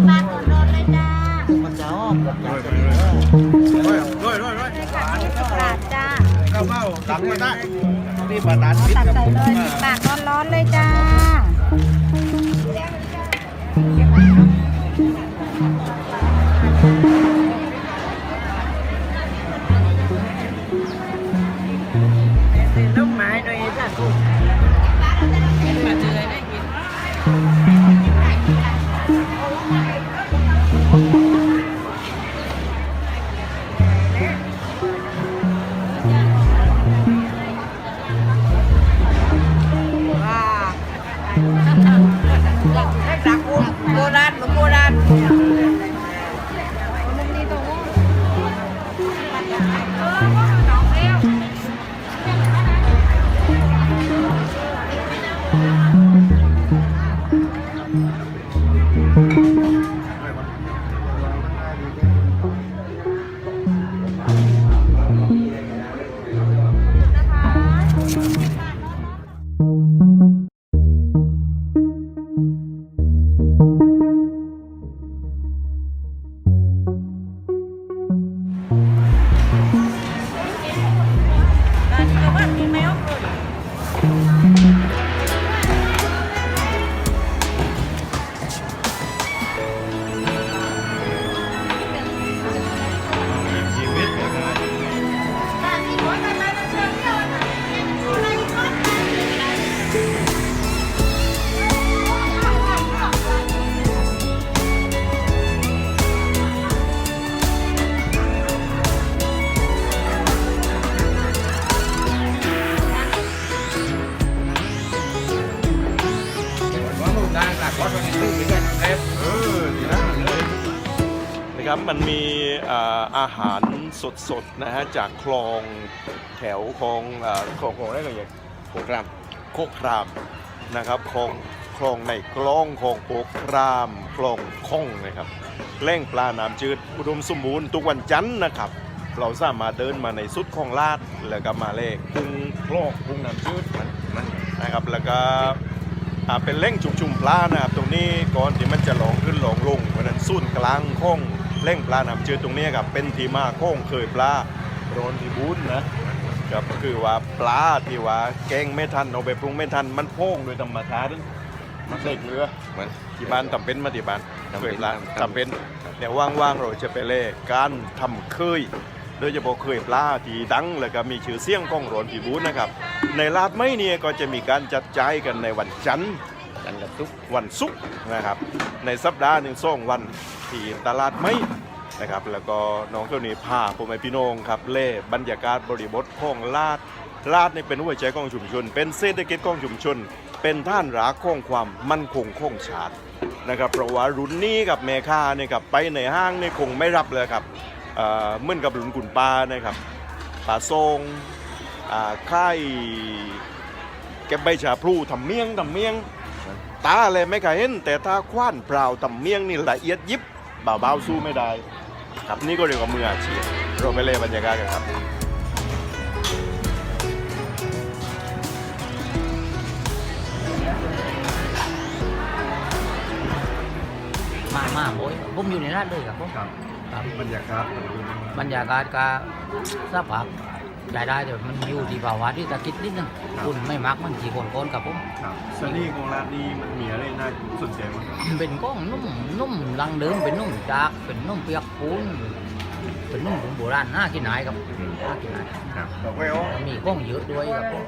สิบบาทร้อนๆเลยจ้ามันจะอ้อมกับอยากจะร้อยด้วยด้วยด้วยสิบบาทจ้าเข้าเป้าตังไม่ได้นี่ปาทานเอาพิษตักใส่เลยสิบบาทร้อนๆเลยจ้า ครับมันมีอ่าอาหารสดๆนะฮะจากคลองแถวคลองอ่าคลองคลองได้ก็อย่างโปรแกรมโคกครามนะครับคลองคลองในคลองคลองโคกครามคลองคองนะครับแหล่งปลาน้ำจืดอุดมสมบูรณ์ทุกวันจันทร์นะครับ เราสามารถเดินมาในสุดคลองลาดแล้วก็มาเลขกุ้งคลองกุ้งน้ำจืดมันมันนะครับแล้วก็อ่าเป็นแหล่งชุมชุมปลานะครับตรงนี้ก่อนที่มันจะหลงขึ้นหลงลงเพราะฉะนั้นศูนย์กลางของ แหล่งปลาน้ำจืดตรงนี้ครับเป็นที่มาของเคยปลาโรนที่บุญนะครับก็คือว่าปลาที่ว่าแกงไม่ทันเอาไปปรุงไม่ทันมันโพ่งโดยธรรมชาติมันเด็กเรือมันที่บ้านทำเป็นมาที่บ้านทำเคเป็นยปลาทำทำเป็นเนี่ยว่างๆเราจะไปเล่การทำเคยโดยเฉพาะเคยปลาที่ดังแล้วก็มีชื่อเสียงของโรนที่บุญนะครับในลาดไม่เนี่ยก็จะมีการจัดจ่ายกันในวันจันทร์ กันกับทุกวันศุกร์นะครับ ในสัปดาห์หนึ่งสองวันที่ตลาดไม่นะครับแล้วก็น้องเท่านี้พาผมไปพี่น้องครับเล่บรรยากาศบริบทของลาดลาดนี่เป็นหัวใจของชุมชน เป็นเศรษฐกิจของชุมชน เป็นท่านรักของความมั่นคงของชาตินะครับเพราะว่ารุ่นนี้กับแม่ค้าเนี่ยครับไปในห้างเนี่ยคงไม่รับเลยครับเอ่อเหมือนกับรุ่นกุนปลานะครับปลาทรงอ่าค่ายเก็บใบชาพลูทำเมี่ยงทำเมี่ยง ตาเลยไม่เคยเห็นแต่ถ้าคว้านเปล่าตำเมียงนี่ละเอียดยิบเบาๆสู้ไม่ได้ ครับนี่ก็เรียกว่ามืออาชีพเราไปเล่นบรรยากาศกันครับมามาโอยผมอยู่ในร้านเลยครับผมครับครับบรรยากาศบรรยากาศก็สภาพ ได้ได้แต่มันอยู่ที่ภาวะที่ตะกิดนิดนึงคุณไม่มักมันกี่คนคนกับผมครับสนีของร้านนี้มันมีอะไรน่าสนใจมั้งครับเป็นก้องนุ่มนุ่มลังเดิมเป็นนุ่มจากเป็นนุ่มเปียกปูนเป็นนุ่มของโบราณน่ากินหายครับน่ากินหายครับดอกแววมีก้องเยอะด้วยครับผม